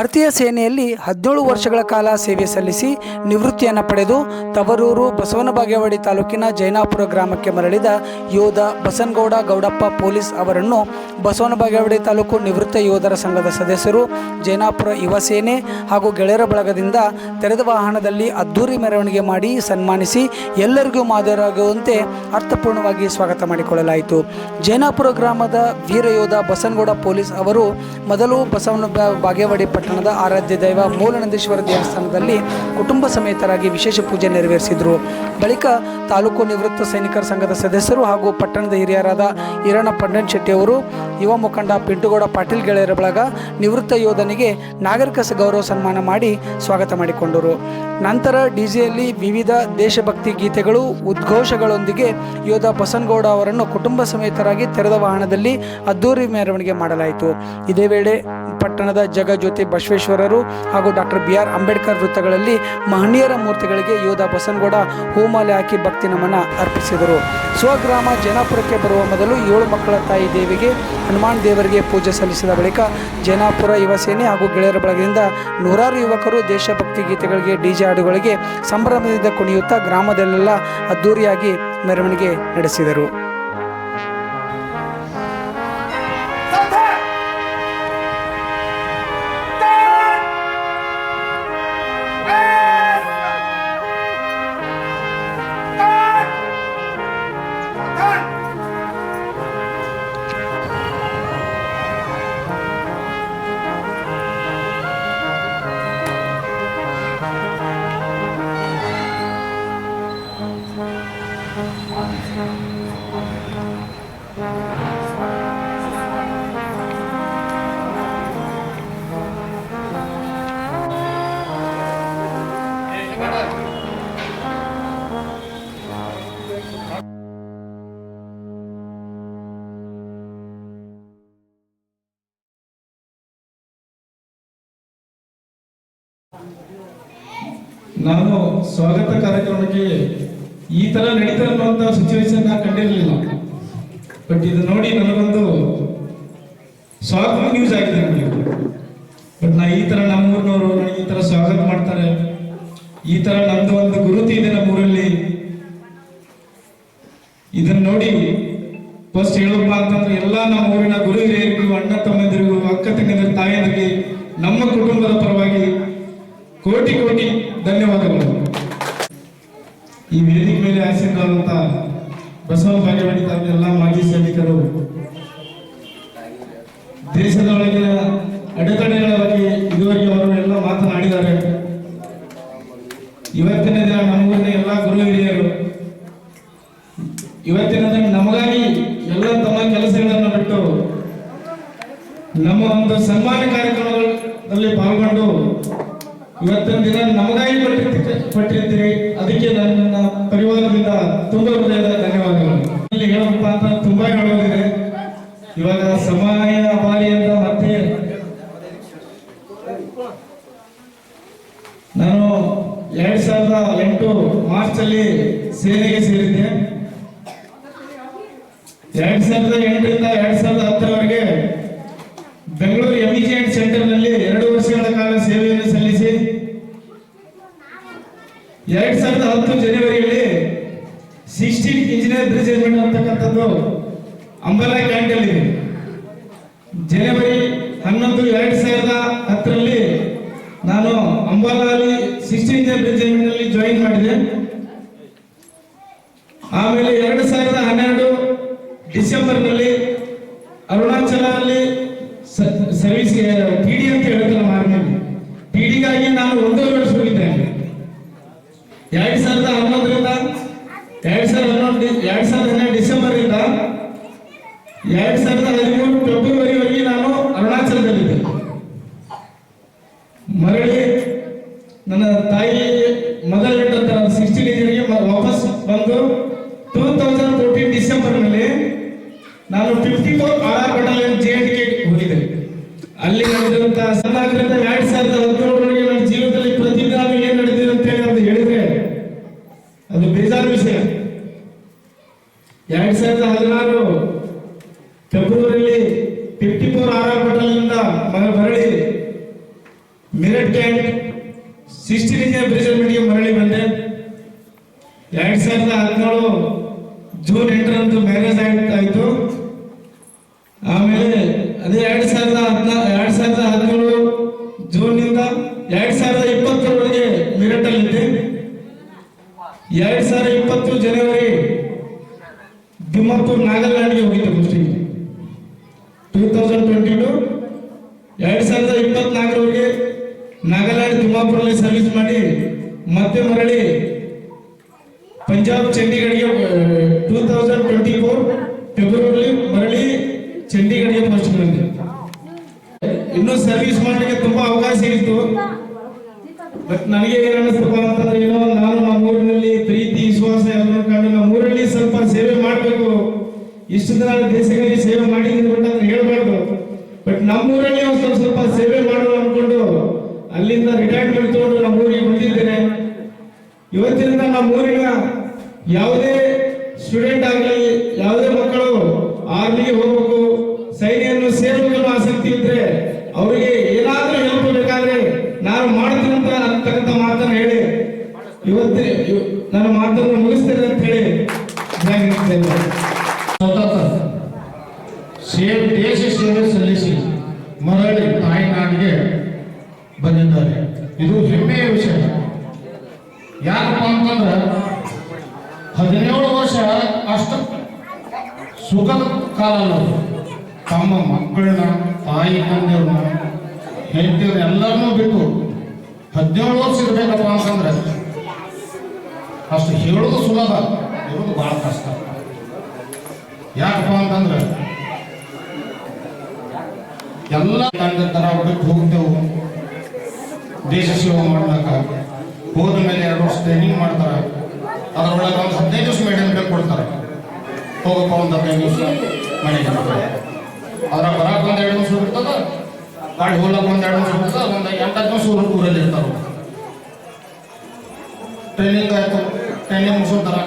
ಭಾರತೀಯ ಸೇನೆಯಲ್ಲಿ ಹದಿನೇಳು ವರ್ಷಗಳ ಕಾಲ ಸೇವೆ ಸಲ್ಲಿಸಿ ನಿವೃತ್ತಿಯನ್ನು ಪಡೆದು ತವರೂರು ಬಸವನ ಬಾಗೇವಾಡಿ ತಾಲೂಕಿನ ಜೈನಾಪುರ ಗ್ರಾಮಕ್ಕೆ ಮರಳಿದ ಯೋಧ ಬಸನಗೌಡ ಗೌಡಪ್ಪ ಪೊಲೀಸ್ ಅವರನ್ನು ಬಸವನ ಬಾಗೇವಾಡಿ ತಾಲೂಕು ನಿವೃತ್ತ ಯೋಧರ ಸಂಘದ ಸದಸ್ಯರು, ಜೈನಾಪುರ ಯುವ ಸೇನೆ ಹಾಗೂ ಗೆಳೆಯರ ಬಳಗದಿಂದ ತೆರೆದ ವಾಹನದಲ್ಲಿ ಅದ್ದೂರಿ ಮೆರವಣಿಗೆ ಮಾಡಿ ಸನ್ಮಾನಿಸಿ ಎಲ್ಲರಿಗೂ ಮಾದರಿಯಾಗುವಂತೆ ಅರ್ಥಪೂರ್ಣವಾಗಿ ಸ್ವಾಗತ ಮಾಡಿಕೊಳ್ಳಲಾಯಿತು. ಜೈನಾಪುರ ಗ್ರಾಮದ ವೀರ ಯೋಧ ಬಸನಗೌಡ ಪೊಲೀಸ್ ಅವರು ಮೊದಲು ಬಸವನ ಬಾಗೇವಾಡಿ ಬಾಗೇವಾಡಿ ಪಟ್ಟಣದ ಆರಾಧ್ಯ ದೈವ ಮೂಲನಂದೇಶ್ವರ ದೇವಸ್ಥಾನದಲ್ಲಿ ಕುಟುಂಬ ಸಮೇತರಾಗಿ ವಿಶೇಷ ಪೂಜೆ ನೆರವೇರಿಸಿದರು. ಬಳಿಕ ತಾಲೂಕು ನಿವೃತ್ತ ಸೈನಿಕರ ಸಂಘದ ಸದಸ್ಯರು ಹಾಗೂ ಪಟ್ಟಣದ ಹಿರಿಯರಾದ ಈರಣ್ಣ ಪಂಡನ್ ಶೆಟ್ಟಿ ಅವರು, ಯುವ ಮುಖಂಡ ಪಿಂಟುಗೌಡ ಪಾಟೀಲ್ ಗೆಳೆಯರ ಬಳಗ ನಿವೃತ್ತ ಯೋಧನಿಗೆ ನಾಗರಿಕ ಗೌರವ ಸನ್ಮಾನ ಮಾಡಿ ಸ್ವಾಗತ ಮಾಡಿಕೊಂಡರು. ನಂತರ ಡಿಜೆಯಲ್ಲಿ ವಿವಿಧ ದೇಶಭಕ್ತಿ ಗೀತೆಗಳು, ಉದ್ಘೋಷಗಳೊಂದಿಗೆ ಯೋಧ ಬಸನ್ಗೌಡ ಅವರನ್ನು ಕುಟುಂಬ ಸಮೇತರಾಗಿ ತೆರೆದ ವಾಹನದಲ್ಲಿ ಅದ್ದೂರಿ ಮೆರವಣಿಗೆ ಮಾಡಲಾಯಿತು. ಇದೇ ವೇಳೆ ಪಟ್ಟಣದ ಜಗಜ್ಯೋತಿ ಬಸವೇಶ್ವರರು ಹಾಗೂ ಡಾಕ್ಟರ್ ಬಿ ಆರ್ ಅಂಬೇಡ್ಕರ್ ವೃತ್ತಗಳಲ್ಲಿ ಮಹನೀಯರ ಮೂರ್ತಿಗಳಿಗೆ ಯೋಧ ಬಸನಗೌಡ ಹೂಮಾಲೆ ಹಾಕಿ ಭಕ್ತಿ ನಮನ ಅರ್ಪಿಸಿದರು. ಸ್ವಗ್ರಾಮ ಜನಾಪುರಕ್ಕೆ ಬರುವ ಮೊದಲು ಏಳು ಮಕ್ಕಳ ತಾಯಿ ದೇವಿಗೆ ಹನುಮಾನ್ ದೇವರಿಗೆ ಪೂಜೆ ಸಲ್ಲಿಸಿದ ಬಳಿಕ ಜೈನಾಪುರ ಯುವ ಸೇನೆ ಹಾಗೂ ಗೆಳೆಯರ ಬಳಗದಿಂದ ನೂರಾರು ಯುವಕರು ದೇಶಭಕ್ತಿ ಗೀತೆಗಳಿಗೆ ಡಿಜೆ ಹಾಡುಗಳಿಗೆ ಸಂಭ್ರಮದಿಂದ ಕುಣಿಯುತ್ತಾ ಗ್ರಾಮದಲ್ಲೆಲ್ಲ ಅದ್ದೂರಿಯಾಗಿ ಮೆರವಣಿಗೆ ನಡೆಸಿದರು. ನಾನು ಸ್ವಾಗತ ಕಾರ್ಯಕ್ರಮಕ್ಕೆ ಈ ತರ ನಡೀತಾ ಅನ್ನುವಂತ ಸಿಚುವೇಶನ್ ನಾನು ಕಂಡಿರಲಿಲ್ಲ. ಬಟ್ ಇದು ನೋಡಿ ನನಗೊಂದು ಸ್ವಾಗತ ನ್ಯೂಸ್ ಆಗಿದೆ ನನಗೆ ಬಟ್ ನಾ ಈ ತರ ನಮ್ಮೂರಿನವರು ಈ ತರ ಸ್ವಾಗತ ಮಾಡ್ತಾರೆ. ಈ ತರ ನಮ್ದು ಒಂದು ಗುರುತಿ ಇದೆ ನಮ್ಮೂರಲ್ಲಿ. ಇದನ್ನ ನೋಡಿ ಫಸ್ಟ್ ಹೇಳಪ್ಪ ಅಂತಂದ್ರೆ ಎಲ್ಲ ನಮ್ಮ ಊರಿನ ಗುರು ಹಿರಿಯರಿಗೂ, ಅಣ್ಣ ತಮ್ಮಂದಿರಿಗೂ, ಅಕ್ಕ ತಂಗಿಯರ ತಾಯಂದಿರಿಗೆ, ನಮ್ಮ ಕುಟುಂಬದ ಪರವಾಗಿ ಕೋಟಿ ಕೋಟಿ ಧನ್ಯವಾದಗಳು. ಈ ವೇದಿಕೆ ಮೇಲೆ ಆಸೀನರಾದಂತ ಬಸವ ಬಾಗೇವಾಡಿ ಎಲ್ಲ ಮಾಜಿ ಸೈನಿಕರು ದೇಶದೊಳಗಿನ ಅಡೆತಡೆಗಳ ಬಗ್ಗೆ ಇದುವರೆಗೆ ಅವರು ಎಲ್ಲ ಮಾತನಾಡಿದ್ದಾರೆ. ಇವತ್ತಿನ ದಿನ ನಮಗೂ ಎಲ್ಲ ಗುರು ಹಿರಿಯರು, ಇವತ್ತಿನ ದಿನ ನಮಗಾಗಿ ಎಲ್ಲ ತಮ್ಮ ಕೆಲಸಗಳನ್ನು ಬಿಟ್ಟು ನಮ್ಮ ಒಂದು ಸನ್ಮಾನ ಕಾರ್ಯಕ್ರಮಗಳಲ್ಲಿ ಪಾಲ್ಗೊಂಡು ಇವತ್ತಿನ ದಿನ ನಮಗಾಗಿ ಪಟ್ಟಿರ್ತಿ ಪಟ್ಟಿರ್ತೀರಿ. ಅದಕ್ಕೆ ನನ್ನ ಪರಿವಾರದಿಂದ ತುಂಬಾ ಹೃದಯದ ಧನ್ಯವಾದಗಳು. ಇಲ್ಲಿ ಹೇಳಪ್ಪ ಅಂತ ತುಂಬಾ ಹೇಳೋದಿದೆ. ಇವಾಗ ಸಮಯ ಅಪಾರಿ ಅಂತ ಮತ್ತೆ ನಾನು ಎರಡ್ ಸಾವಿರದ ಎಂಟು ಮಾರ್ಚ್ ಅಲ್ಲಿ ಸೇನೆಗೆ ಸೇರಿದ್ದೆ. ಎರಡ್ ಸಾವಿರದ ಎಂಟರಿಂದ ಎರಡ್ ಸಾವಿರದ ಹತ್ತರವರೆಗೆ ಬೆಂಗಳೂರು ಎಮಿಜಿಯಂಟ್ ಸೆಂಟರ್ನಲ್ಲಿ ಎರಡು ವರ್ಷಗಳ ಕಾಲ ಸೇವೆಯನ್ನು ಸಲ್ಲಿಸಿ ಎರಡ್ ಸಾವಿರದ ಹತ್ತು ಜನವರಿಯಲ್ಲಿ ಸಿಕ್ಸ್ಟೀನ್ ಇಂಜಿನಿಯರ್ ಬ್ರಿಡ್ಜ್ ಅಂತಕ್ಕಂಥದ್ದು ಅಂಬಲ ಕ್ಯಾಂಟಲ್ಲಿ ಜನವರಿ ಹನ್ನೊಂದು ಎರಡ್ ಸಾವಿರದ ಹತ್ತರಲ್ಲಿ ನಾನು ಅಂಬಾಲಾಲಿ ಸಿಕ್ಸ್ಟೀನ್ನಲ್ಲಿ ಜಾಯಿನ್ ಮಾಡಿದೆ ಆಮೇಲೆ ಎರಡು ಸಾವಿರದ ಹನ್ನೆರಡು ಡಿಸೆಂಬರ್ನಲ್ಲಿ ಅರುಣಾಚಲದಲ್ಲಿ ಸರ್ವಿಸ್ ಟಿ ಡಿ ಅಂತ ಹೇಳ್ತಾರೆ ಮಾರ್ನಲ್ಲಿ ಟಿ ಡಿಗಾಗಿ ನಾನು ಒಂದೂವರೆ ವರ್ಷ ಹೋಗಿದ್ದೆ ಎರಡ್ ಸಾವಿರದ ಹನ್ನೊಂದರಿಂದ ಎರಡ್ ಸಾವಿರದ ಹನ್ನೊಂದು ಎರಡ್ ಸಾವಿರದ ಹನ್ನೆರಡು ಡಿಸೆಂಬರ್ ಇಂದ ಎರಡ್ ಸಾವಿರದ ಹದಿಮೂರು ಫೆಬ್ರವರಿವರೆಗೆ ನಾನು ಅರುಣಾಚಲದಲ್ಲಿದ್ದೆ. ಮರಳಿ ನನ್ನ ತಾಯಿ ಮದರ್ ಬಿಟ್ಟಂತ ಸಿಕ್ಸ್ಟಿ ಡಿಗ್ರಿಗೆ ವಾಪಸ್ ಬಂದು ಟೂ ತೌಸಂಡ್ ಫೋರ್ಟೀನ್ ಡಿಸೆಂಬರ್ನಲ್ಲಿ ನಾನು fifty four R battalion J N K ಹೋಗಿದ್ದೆ. ಅಲ್ಲಿ ನಡೆದಂತ ಸಣ್ಣಾಗ್ರಿಂದ ಎರಡ್ ಸಾವಿರದ ಹದಿನೇಳರೊಳಗೆ ನನ್ನ ಜೀವನದಲ್ಲಿ ಪ್ರತಿದಿನ ಏನ್ ನಡೆದಿದೆ ಅಂತ ಹೇಳಿ ಅದು ಹೇಳಿದ್ರೆ ಅದು ಬೇಜಾರು ವಿಷಯ. ಎರಡ್ ಸಾವಿರದ ಹದಿನಾರು ಫೆಬ್ರವರಿಯಲ್ಲಿ ಫಿಫ್ಟಿ ಫೋರ್ ಆರ್ ಆರ್ ಬಟಾಲಿಯಿಂದ ಮರಳಿ ಮಿರಟ್ ಕ್ಯಾಂಟ್ ಸಿಕ್ಸ್ಟೀನ್ ಇಂಜಿನಿಯರ್ ರಿಸಲ್ಟ್ಮೆಂಟ್ಗೆ ಮರಳಿ ಬಂದೆ ಎರಡ್ ಸಾವಿರದ ಹದಿನೇಳು ಜೂನ್ ಎಂಟರಂದು ಮ್ಯಾರೇಜ್ ಆಯ್ತು ಆಮೇಲೆ ಅದೇ ಎರಡ್ ಸಾವಿರದ ಹದಿನಾ, ಎರಡ್ ಸಾವಿರದ ಹದಿನೇಳು ಜೂನ್ನಿಂದ ಎರಡ್ ಸಾವಿರದ ಇಪ್ಪತ್ತರವರೆಗೆ ಮಿರಟಲ್ಲಿದ್ದೆ. ಎರಡ್ ಸಾವಿರದ ಇಪ್ಪತ್ತು ಜನವರಿ ತಿಮ್ಮಪ್ಪೂರ್ ನಾಗಾಲ್ಯಾಂಡ್ಗೆ ಹೋಗಿದ್ದೆ ಫಸ್ಟಿಗೆ ಟೂ ತೌಸಂಡ್ ಟ್ವೆಂಟಿ ಟು ಎರಡ್ ಸಾವಿರದ ಇಪ್ಪತ್ನಾಲ್ಕರವರೆಗೆ ನಾಗಾಲ್ಯಾಂಡ್ ತಿಮ್ಮಾಪುರಲ್ಲಿ ಸರ್ವಿಸ್ ಮಾಡಿ ಮತ್ತೆ ಮರಳಿ Punjab ಚಂಡೀಗಢಗೆ two thousand twenty four February ಮರಳಿ ಚಂಡೀಗಢಗೆ ಫಸ್ಟ್ ಬಂದೆ. ಇನ್ನೂ ಸರ್ವಿಸ್ ಮಾಡಲಿಕ್ಕೆ ತುಂಬಾ ಅವಕಾಶ ಇತ್ತು. ಬಟ್ ನನಗೆ ಏನ್ ಅನಿಸ್ತಪ್ಪ ಅಂತಂದ್ರೆ ಏನೋ ನಾನು ನಮ್ಮ ಊರಿನಲ್ಲಿ ಪ್ರೀತಿ, ವಿಶ್ವಾಸ ಎಲ್ಲರೂ ಕಂಡು ನಮ್ಮ ಊರಲ್ಲಿ ಸ್ವಲ್ಪ ಸೇವೆ ಮಾಡಬೇಕು. ಇಷ್ಟು ದಿನ ದೇಶಗಳಲ್ಲಿ ಸೇವೆ ಮಾಡಿದ್ದೀನಿ ಬಟ್ ಅದನ್ನ ಹೇಳ್ಬಾರ್ದು. ಬಟ್ ನಮ್ಮ ಊರಲ್ಲಿ ಒಂದು ಸ್ವಲ್ಪ ಸ್ವಲ್ಪ ಸೇವೆ ಮಾಡೋಣ ಅನ್ಕೊಂಡು ಅಲ್ಲಿಂದ ರಿಟೈರ್ಮೆಂಟ್ ತಗೊಂಡು ನಮ್ಮ ಊರಿಗೆ ಬಂದಿದ್ದೇನೆ. ಇವತ್ತಿನಿಂದ ನಮ್ಮ ಊರಿನ ಯಾವುದೇ ಸ್ಟೂಡೆಂಟ್ ಆಗಲಿ ಯಾವುದೇ ಮಕ್ಕಳು ಆರ್ಮಿಗೆ ಹೋಗ್ಬೇಕು ಸೈನ್ಯವನ್ನು ಸೇರ್ಬೇಕು ಅನ್ನೋ ಆಸಕ್ತಿ ಇದ್ರೆ ಅವರಿಗೆ ಏನಾದ್ರೂ ಹೆಲ್ಪ್ ಬೇಕಾದ್ರೆ ನಾನು ಮಾಡ್ತೀನಿ ಅಂತ ಅಂತಕ್ಕಂಥ ಮಾತನ್ನ ಹೇಳಿ ಇವತ್ತೇ ಇವ್- ನನ್ನ ಮಾತನ್ನು ಮುಗಿಸ್ತೇನೆ ಅಂತ ಹೇಳಿ ಜಾಗ್ರತೆ ಸತತ ಸೇವೆ ದೇಶ ಸೇವೆ ಸಲ್ಲಿಸಿ ಮರಳಿ ತಾಯಿನಾಡಿಗೆ ಬಂದಿದ್ದಾರೆ. ಇದು ಹೆಮ್ಮೆಯ ವಿಷಯ. ಯಾಕಪ್ಪ ಅಂತಂದ್ರೆ ಹದಿನೇಳು ವರ್ಷ ಅಷ್ಟು ಸುಖದ ಕಾಲ ತಮ್ಮ ಮಕ್ಕಳನ್ನ, ತಾಯಿ, ತಂದೆಯವ್ರನ್ನ ಹೆಂಡತಿಯವ್ರ ಎಲ್ಲರನ್ನೂ ಬಿಟ್ಟು ಹದಿನೇಳು ವರ್ಷ ಇರಬೇಕಪ್ಪ ಅಂತಂದ್ರೆ ಅಷ್ಟು ಹೇಳೋದು ಸುಲಭ, ಇರೋದು ಬಹಳ ಕಷ್ಟ. ಯಾಕಪ್ಪ ಅಂತಂದ್ರೆ ಎಲ್ಲ ತಂದೆ ತರ ಬಿಟ್ಟು ಹೋಗ್ತೇವು ದೇಶ ಸೇವೆ ಮಾಡ್ಲಕ್ಕ ಹೋದ ಮೇಲೆ ಎರಡು ವರ್ಷ ಟ್ರೈನಿಂಗ್ ಮಾಡ್ತಾರ. ಅದರೊಳಗೆ ಒಂದು ಹದಿನೈದು ದಿವಸ ಮೇಡಮ್ ಬೇಕು ಕೊಡ್ತಾರ. ಹೋಗಪ್ಪ ಒಂದು ಹದಿನೈದು ದಿವಸ ಬರ್ತಾರೆ. ಅದ್ರಾಗ ಬರಾಕ ಒಂದು ಎರಡು ದಿವಸ ಇರ್ತದ ಗಾಡಿ ಹೋಗ್ಲಕ್ಕ ಒಂದು ಎರಡು ದಿವಸ ಇರ್ತದ ಒಂದು ಹತ್ತು ದಿವಸ ಊರು ಊರಲ್ಲಿ ಇರ್ತಾರ ಟ್ರೈನಿಂಗ್ ಆಯ್ತು ಟ್ರೈನಿಂಗ್ ಮುಗಿಸ್ತಾರ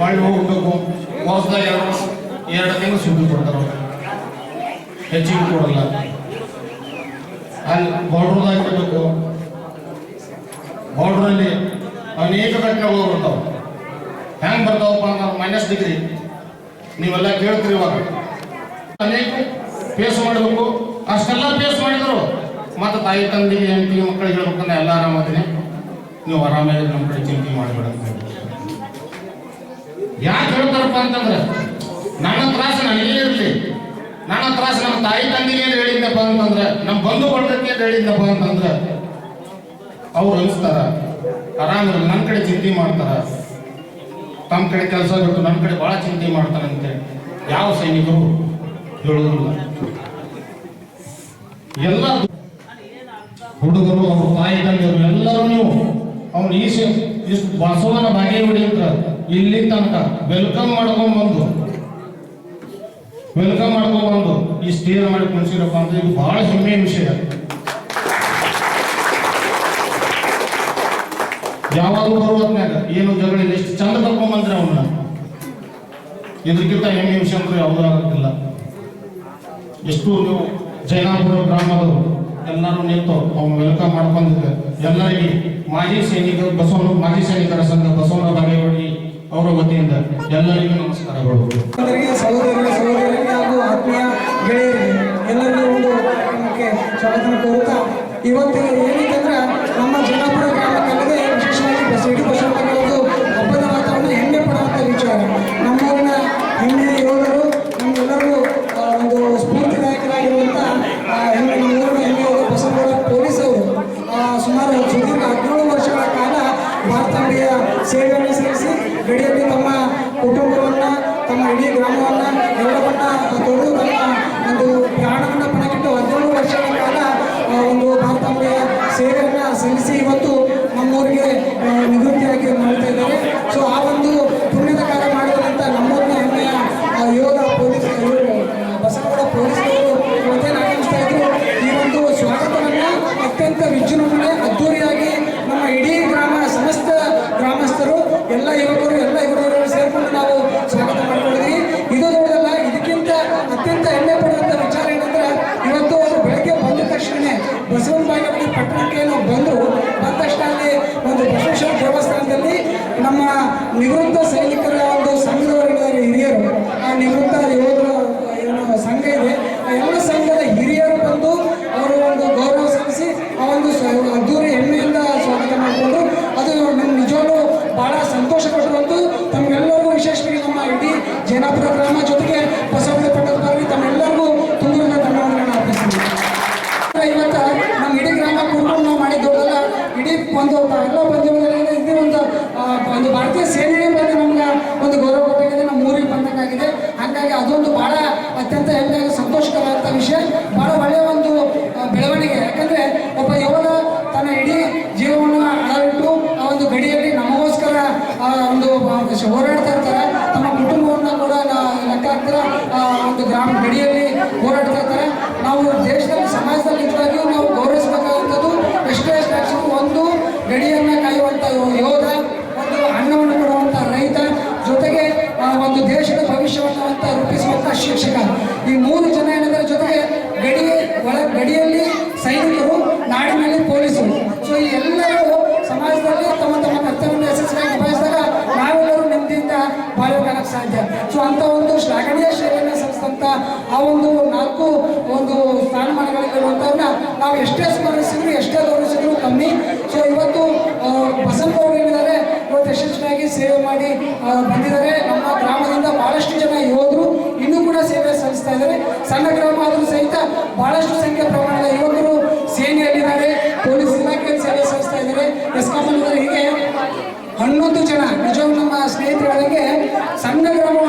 ಹೊಳ್ಳಿ ಹೋಗ್ಬೇಕು. ವರ್ಷದಾಗ ಎರಡು ಎರಡು ತಿಂಗಳು ಸುದ್ದಿ ಕೊಡ್ತಾರ ಅವ್ರು. ಹೆಚ್ಚಿಗೆ ಕೊಡಲ್ಲ. ಅಲ್ಲಿ ಬಾರ್ಡರ್ ಬಾರ್ಡ್ರಲ್ಲಿ ಅನೇಕ ಘಟನೆಗಳು ಬರ್ತಾವ. ಹೆಂಗ್ ಬರ್ತಾವಪ್ಪ ಅಂದ್ರೆ ಮೈನಸ್ ಡಿಗ್ರಿ ನೀವೆಲ್ಲ ಕೇಳ್ತೀರಿ ಇವಾಗ. ಅನೇಕ ಫೇಸ್ ಮಾಡಬೇಕು. ಅಷ್ಟೆಲ್ಲ ಫೇಸ್ ಮಾಡಿದ್ರು. ಮತ್ತೆ ತಾಯಿ ತಂದೆಗೆ ಹೆಂಡತಿ ಮಕ್ಕಳಿಗೆ ಹೇಳ್ಬೇಕಂದ್ರೆ ಎಲ್ಲ ಆರಾಮದಿನಿ ನೀವು ಆರಾಮಾಗಿ ನಮ್ಮ ಕಡೆ ಚಿಂತೆ ಮಾಡಬೇಡ ಅಂತ. ಯಾಕೆ ಹೇಳ್ತಾರಪ್ಪ ಅಂತಂದ್ರೆ, ನನ್ನ ತ್ರಾಸ ನನಗೇ ಇರಲಿ. ನನ್ನ ತ್ರಾಸ ನಮ್ಮ ತಾಯಿ ತಂದೆಗೆ ಏನು ಹೇಳಿದ್ನಪ್ಪ ಅಂತಂದ್ರೆ, ನಮ್ಮ ಬಂಧು ಬಳಗಕ್ಕೆ ಅಂತ ಹೇಳಿದ್ನಪ್ಪ ಅಂತಂದ್ರೆ, ಅವ್ರು ಅನಿಸ್ತಾರ. ಆರಾಮಿರಲ್ಲ ನನ್ನ ಕಡೆ ಚಿಂತೆ ಮಾಡ್ತಾರ. ತಮ್ಮ ಕಡೆ ಕೆಲಸ ಬಿಟ್ಟು ನನ್ನ ಕಡೆ ಭಾಳ ಚಿಂತೆ ಮಾಡ್ತಾರಂತೆ ಯಾವ ಸೈನಿಕರು ಹೇಳುವುದಿಲ್ಲ ಎಲ್ಲ ಹುಡುಗರು, ಅವ್ರ ತಾಯಿ ತಂದೆಯವರು ಎಲ್ಲರೂ ನೀವು, ಅವ್ನು ಈ ಇಷ್ಟು ಬಸವನ ಬಾಗೇವಾಡಿ ಅಂತ, ಇಲ್ಲಿ ತನಕ ವೆಲ್ಕಮ್ ಮಾಡ್ಕೊಂಡ್ ಬಂದು ವೆಲ್ಕಮ್ ಮಾಡ್ಕೊಂಡ್ಬಂದು ಈ ಸ್ಟೇಜ್ ಮಾಡಿ ಕುಣಿಸಿರಪ್ಪ ಅಂತ ಇದು ಬಹಳ ಹೆಮ್ಮೆಯ ವಿಷಯ. ಯಾವಾಗಲೂ ಬರುವತ್ನಾಗ ಏನು ಜಗಳ ಎಷ್ಟು ಚಂದ ಕರ್ಕೊಂಡ್ಬಂದ್ರೆ ಅವನ್ನ ಇದಕ್ಕಿಂತ ಹೆಮ್ಮೆ ವಿಷಯ ಅಂತೂ ಯಾವುದೂ ಆಗೋದಿಲ್ಲ ಎಷ್ಟು ನೀವು ಜೈನಾಪುರ ಗ್ರಾಮದವರು, ಎಲ್ಲರೂ ನಿಂತು ಅವ್ನು ವೆಲ್ಕಮ್ ಮಾಡ್ಕೊಂಡಿದ್ದೆ ಎಲ್ಲರಿಗೆ ಮಾಜಿ ಸೈನಿಕರು, ಬಸವನ, ಮಾಜಿ ಸೈನಿಕರ ಸಂಘ ಬಸವನ ಬಾಗೇವಾಡಿ ಅವರ ವತಿಯಿಂದ ಎಲ್ಲರಿಗೂ ನಮಸ್ಕಾರಗಳು. ಸಹೋದರರಿಗೆ ಗೆಳೆಯರಿಗೆ ಎಲ್ಲರಿಗೂ ಒಂದು ಕಾರ್ಯಕ್ರಮಕ್ಕೆ ಸ್ವಾಗತ ಕೋರುತ್ತಾ ಇವತ್ತು ಏನಂತಂದ್ರೆ ನಮ್ಮ ಜನಾಪುರ ಗ್ರಾಮಕ್ಕಲ್ಲದೆ ವಿಶೇಷವಾಗಿ ಬಸಡಿ ಬಸವಣ್ಣಗಳದ್ದು ಹಬ್ಬದ ವಾತಾವರಣ ಹೆಮ್ಮೆ ಪಡುವಂಥ ವಿಚಾರ. ನಮ್ಮೂರಿನ ಹೆಮ್ಮೆಯ ಯೋಧರು, ನಮ್ಮೆಲ್ಲರಿಗೂ ಒಂದು ಸ್ಫೂರ್ತಿದಾಯಕರಾಗಿರುವಂಥ ಹೆಮ್ಮೆ ಏನು ಬಂದು ಬಂದ ತಕ್ಷಣ ಒಂದು ಪ್ರಶಿಕ್ಷಣ ದೇವಸ್ಥಾನದಲ್ಲಿ ನಮ್ಮ ನಿವೃತ್ತ ಸೈನಿಕ ಆ, ಒಂದು ಹೋರಾಡ್ತಾ ಇರ್ತಾರೆ. ತಮ್ಮ ಕುಟುಂಬವನ್ನ ಕೂಡ ಲೆಕ್ಕ ಹಾಕ್ತಾರೆ? ಒಂದು ಗ್ರಾಮ ಗಡಿಯಲ್ಲಿ ಹೋರಾಡ್ತಾ ಇರ್ತಾರೆ. ನಾವು ದೇಶದಲ್ಲಿ, ಸಮಾಜದಲ್ಲಿ ನಿಜವಾಗಿಯೂ ನಾವು ಗೌರವಿಸಬೇಕಾದಂಥದ್ದು ಎಷ್ಟೇ ರಾಜ್ಯಕ್ಕೂ ಒಂದು ಗಡಿಯನ್ನ ಕಾಯುವಂಥ ಯೋಧ, ಒಂದು ಅನ್ನವನ್ನು ಕೊಡುವಂಥ ರೈತ, ಜೊತೆಗೆ ಒಂದು ದೇಶದ ಭವಿಷ್ಯವನ್ನು ರೂಪಿಸುವಂಥ ಶಿಕ್ಷಕ. ಈ ಮೂರು ಜನ ಏನಂದ್ರೆ ಜೊತೆಗೆ ಗಡಿ ಒಳ, ಗಡಿಯಲ್ಲಿ ಆ ಒಂದು ನಾಲ್ಕು ಒಂದು ಸ್ಥಾನಮಾನಗಳಿರುವಂಥವ್ರನ್ನ ನಾವು ಎಷ್ಟೇ ಸ್ಮರಿಸಿದ್ರು ಎಷ್ಟೇ ಗೌರವಿಸಿದ್ರು ಕಮ್ಮಿ. ಸೊ ಇವತ್ತು ಬಸವನವರು ಏನಿದ್ದಾರೆ ಇವತ್ತು ಯಶಸ್ವಿಯಾಗಿ ಸೇವೆ ಮಾಡಿ ಬಂದಿದ್ದಾರೆ. ನಮ್ಮ ಗ್ರಾಮದಿಂದ ಬಹಳಷ್ಟು ಜನ ಯೋಧರು ಇನ್ನೂ ಕೂಡ ಸೇವೆ ಸಲ್ಲಿಸ್ತಾ ಇದ್ದಾರೆ. ಸಣ್ಣ ಗ್ರಾಮ ಆದರೂ ಸಹಿತ ಬಹಳಷ್ಟು ಸಂಖ್ಯೆ ಪ್ರಮಾಣದ ಯೋಧರು ಸೇನೆಯಲ್ಲಿದ್ದಾರೆ. ಪೊಲೀಸ್ ಇಲಾಖೆಯಲ್ಲಿ ಸೇವೆ ಸಲ್ಲಿಸ್ತಾ ಇದ್ದಾರೆ. ಎಸ್ಕಾಂ ಹೀಗೆ ಹನ್ನೊಂದು ಜನ ನಿಜವಾಗ ನಮ್ಮ ಸ್ನೇಹಿತರೊಳಗೆ ಸಣ್ಣ ಗ್ರಾಮ